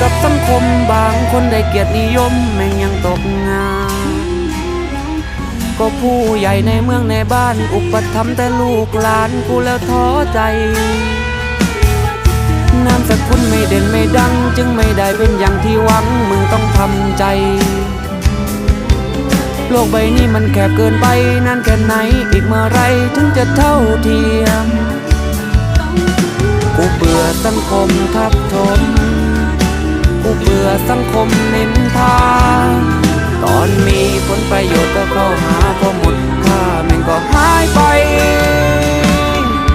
กับสังคมบางคนได้เกียรตินิยมแม่งยังตกงานก็ผู้ใหญ่ในเมืองในบ้าน อุปถัมภ์แต่ลูกหลานกูแล้วท้อใจนามสกุลไม่เด่นไม่ดัง จึงไม่ได้เป็นอย่างที่หวังมึงต้องทำใจ โลกใบนี้มันแคบเกินไปนานแค่ไหนอีกเมื่อไรถึงจะเท่าเทียม กูเบื่อสังคมทับถม บื่อสังคมนินทา ตอนมีผลประโยชน์ก็